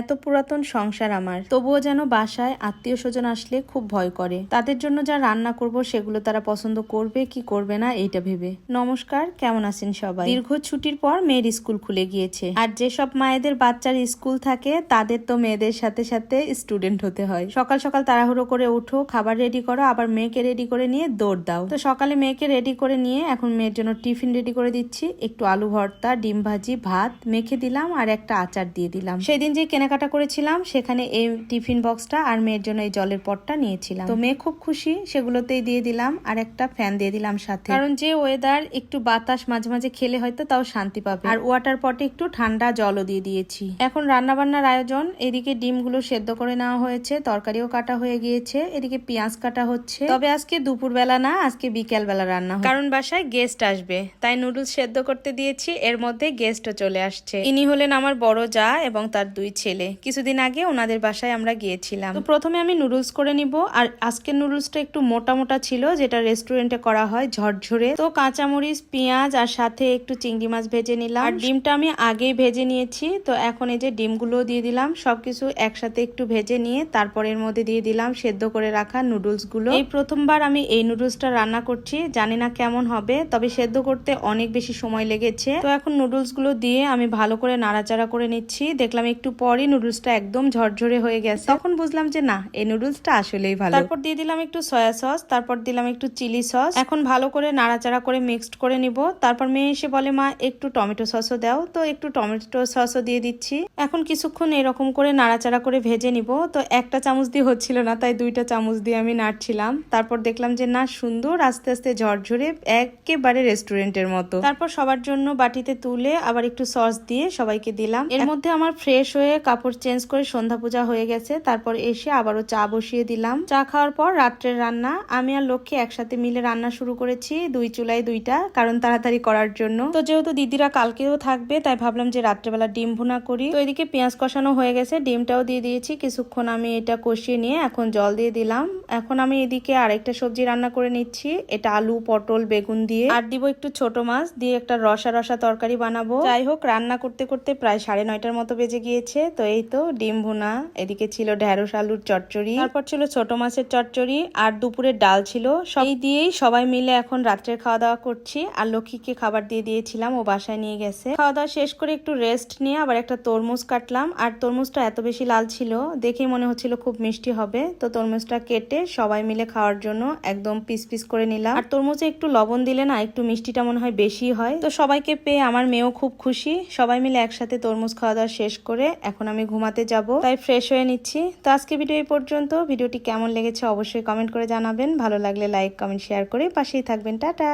এত পুরাতন সংসার আমার। তবুও যেন বাসায় আত্মীয় স্বজন আসলে খুব ভয় করে। তাদের জন্য যা রান্না করব সেগুলো তারা পছন্দ করবে কি করবে না এইটা ভেবে। নমস্কার, কেমন আছেন সবাই? দীর্ঘ ছুটির পর মেয়ের স্কুল খুলে গিয়েছে। আর যেসব মায়েদের বাচ্চার স্কুল থাকে, তাদের তো মেয়েদের সাথে সাথে স্টুডেন্ট হতে হয়। সকাল সকাল তাড়াহুড়ো করে উঠো খাবার রেডি করো, আবার মেয়েকে রেডি করে নিয়ে দৌড় দাও। তো সকালে মেয়েকে রেডি করে নিয়ে এখন মেয়ের জন্য টিফিন রেডি করে দিচ্ছি। একটু আলু ভর্তা, ডিম ভাজি, ভাত মেখে দিলাম আর একটা আচার দিয়ে দিলাম। সেদিন যে কেনাকাটা করেছিলাম, সেখানে এই টিফিন বক্সটা আর মেয়ের জন্য এই জলের পটটা নিয়েছিলাম। তো মেয়ে খুব খুশি, সেগুলোতেই দিয়ে দিলাম, আর একটা ফ্যান দিয়ে দিলাম সাথে। কারণ যে ওয়েদার একটু বাতাস মাঝে মাঝে খেলে হয়তো তাও শান্তি পাবে। আর ওয়াটার পটে একটু ঠান্ডা জলও দিয়ে দিয়েছি। এখন রান্না বান্নার আয়োজন, এদিকে ডিমগুলো সেদ্ধ করে নেওয়া হয়েছে, তরকারিও কাটা হয়ে গিয়েছে, এদিকে পেঁয়াজ কাটা হচ্ছে। তবে আজকে দুপুর বেলা না, আজকে বিকেল বেলা রান্না কারণ বাসায় গেস্ট আসবে, তাই নুডলস সেদ্ধ করতে দিয়েছি, এর মধ্যে গেস্টও চলে আসছে। ইনি হলেন আমার বড় যা এবং তার দুই ছেলে। কিছুদিন আগে ওনাদের বাসায় আমরা গিয়েছিলাম। তো প্রথমে আমি নুডলস করে নিব। আর আজকের নুডলসটা একটু মোটা মোটা ছিল, যেটা রেস্টুরেন্টে করা হয় ঝরঝরে। তো কাঁচামরিচ, পেঁয়াজ আর সাথে একটু চিংড়ি মাছ ভেজে নিলাম। আর ডিমটা আমি আগেই ভেজে নিয়েছি। তো এখন এই যে ডিমগুলো দিয়ে দিলাম। সবকিছু একসাথে একটু ভেজে নিয়ে তারপর এর মধ্যে দিয়ে দিলাম সেদ্ধ করে রাখা নুডলসগুলো এই প্রথমবার আমি এই নুডলসটা রান্না করছি। জানি না কেমন হবে, তবে সেদ্ধ করতে অনেক বেশি সময় লেগেছে। তো এখন নুডলসগুলো দিয়ে আমি ভালো করে নাড়াচাড়া করে নিচ্ছি। দেখলাম একটু পরই নুডলসটা একদম ঝরঝরে হয়ে গেছে। তখন বুঝলাম যে না এই নুডলসটা আসলেই ভালো। তারপর দিয়ে দিলাম একটু সয়া সস তারপর দিলাম একটু চিলি সস এখন ভালো করে নাড়াচাড়া করে মিক্সড করে নিব। তারপর মেয়ে এসে বলে মা একটু টমেটো সসও দাও। তো একটু টমেটো সসও দিয়ে দিচ্ছি। এখন কিছুক্ষণ এরকম করে নাড়াচাড়া করে ভেজে নিব। তো একটা চামচ দিয়ে হচ্ছিল না তাই দুইটা চামচ দিয়ে আমি নাড়ছিলাম। তারপর দেখলাম যে না সুন্দর আস্তে আস্তে ঝরঝরে একেবারে রেস্টুরেন্টের মতো। তারপর সবার জন্য বাটিতে তুলে আবার একটু সস দিয়ে সবাইকে দিলাম। এর মধ্যে আমার ফ্রেশ হয়ে কাপড় চেঞ্জ করে সন্ধ্যা পূজা হয়ে গেছে। তারপর এসে আবারও চা বসিয়ে দিলাম। চা খাওয়ার পর রাত্রের রান্না। আমি আর লক্ষ্মী একসাথে মিলে রান্না শুরু করেছি দুই চুলায় দুইটা, কারণ তাড়াতাড়ি করার জন্য। তো যেহেতু দিদিরা কালকেও থাকবে, তাই ভাবলাম যে রাত্রেবেলা ডিম ভুনা করি। তো এদিকে পেঁয়াজ কষানো হয়ে গেছে, ডিমটাও দিয়ে দিয়েছি। কিছুক্ষণ আমি এটা কষিয়ে নিয়ে এখন জল দিয়ে দিলাম। এখন আমি এদিকে আরেকটা সবজি রান্না করে নিচ্ছি, এটা আলু, পটল, বেগুন দিয়ে। আর দিব একটু ছোট মাছ, দিয়ে একটা রসা রসা তরকারি বানাবো। যাই হোক, রান্না করতে করতে প্রায় সাড়ে নয়টার মতো বেজে গিয়েছে। তো এই তো ডিম ভুনা এদিকে ছিল ঢেঁড়স আলুর চচ্চড়ি। তারপর ছিল ছোট মাছের চচ্চড়ি আর দুপুরের ডাল ছিল। সব দিয়েই সবাই মিলে এখন রাত্রের খাওয়া দাওয়া করছি আর লক্ষ্মীকে খাবার দিয়ে দিয়েছিলাম ও বাসায় নিয়ে গেছে। খাওয়া দাওয়া শেষ করে একটু রেস্ট নিয়ে আবার একটা তরমুজ কাটলাম আর তরমুজটা এত বেশি লাল ছিল দেখেই মনে হচ্ছিল খুব মিষ্টি হবে। তো তরমুজটা কেটে সবাই মিলে খাওয়ার জন্য একদম পিস পিস করে নিলাম। আর তরমুজে একটু লবণ দিলে না একটু মিষ্টিটা মনে হয় বেশি হয়। তো সবাইকে পেয়ে আমার মেয়েও খুব খুশি। সবাই মিলে একসাথে তরমুজ খাওয়া দাওয়া শেষ করে এখন আমি ঘুমাতে যাব, তাই ফ্রেশ হয়ে নিচ্ছি। তো আজকে ভিডিও এই পর্যন্ত। ভিডিওটি কেমন লেগেছে অবশ্যই কমেন্ট করে জানাবেন। ভালো লাগলে লাইক কমেন্ট শেয়ার করে পাশেই থাকবেন। টাটা!